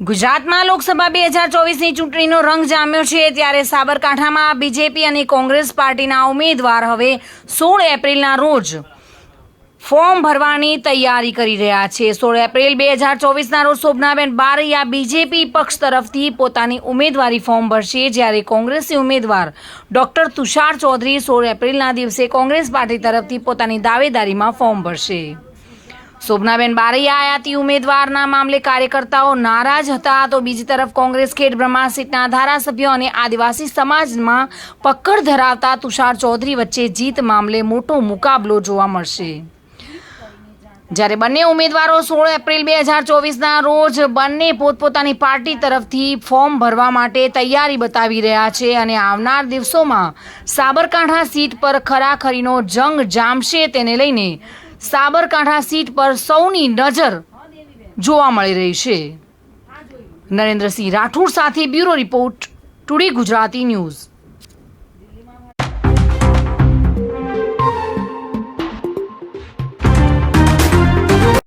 ગુજરાતમાં લોકસભા બે હજાર ચોવીસની ચૂંટણીનો રંગ જામ્યો છે, ત્યારે સાબરકાંઠામાં બીજેપી અને કોંગ્રેસ પાર્ટીના ઉમેદવાર હવે સોળ એપ્રિલના રોજ ફોર્મ ભરવાની તૈયારી કરી રહ્યા છે. સોળ એપ્રિલ બે હજાર ચોવીસના રોજ શોભનાબેન બારૈયા બીજેપી પક્ષ તરફથી પોતાની ઉમેદવારી ફોર્મ ભરશે, જ્યારે કોંગ્રેસી ઉમેદવાર ડોક્ટર તુષાર ચૌધરી સોળ એપ્રિલના દિવસે કોંગ્રેસ પાર્ટી તરફથી પોતાની દાવેદારીમાં ફોર્મ ભરશે. શોભનાબેન બારૈયા આયાતી ઉમેદવારના મામલે કાર્યકર્તાઓ નારાજ હતા. તો બીજી તરફ કોંગ્રેસ ખેડ બ્રહ્મા સીટના ધારાસભ્યો અને આદિવાસી સમાજમાં પકડ ધરાવતા તુષાર ચૌધરી વચ્ચે જીત મામલે મોટો મુકાબલો જોવા મળશે. જ્યારે બંને ઉમેદવારો સોળ એપ્રિલ બે હજાર ચોવીસના રોજ બંને પોતપોતાની પાર્ટી તરફથી ફોર્મ ભરવા માટે તૈયારી બતાવી રહ્યા છે અને આવનાર દિવસોમાં સાબરકાંઠા સીટ પર ખરાખરીનો જંગ જામશે તેને લઈને સાબરકાંઠા સીટ પર સૌની નજર જોવા મળી રહી છે. નરેન્દ્રસિંહ રાઠોડ સાથે bureau report, today Gujarati news.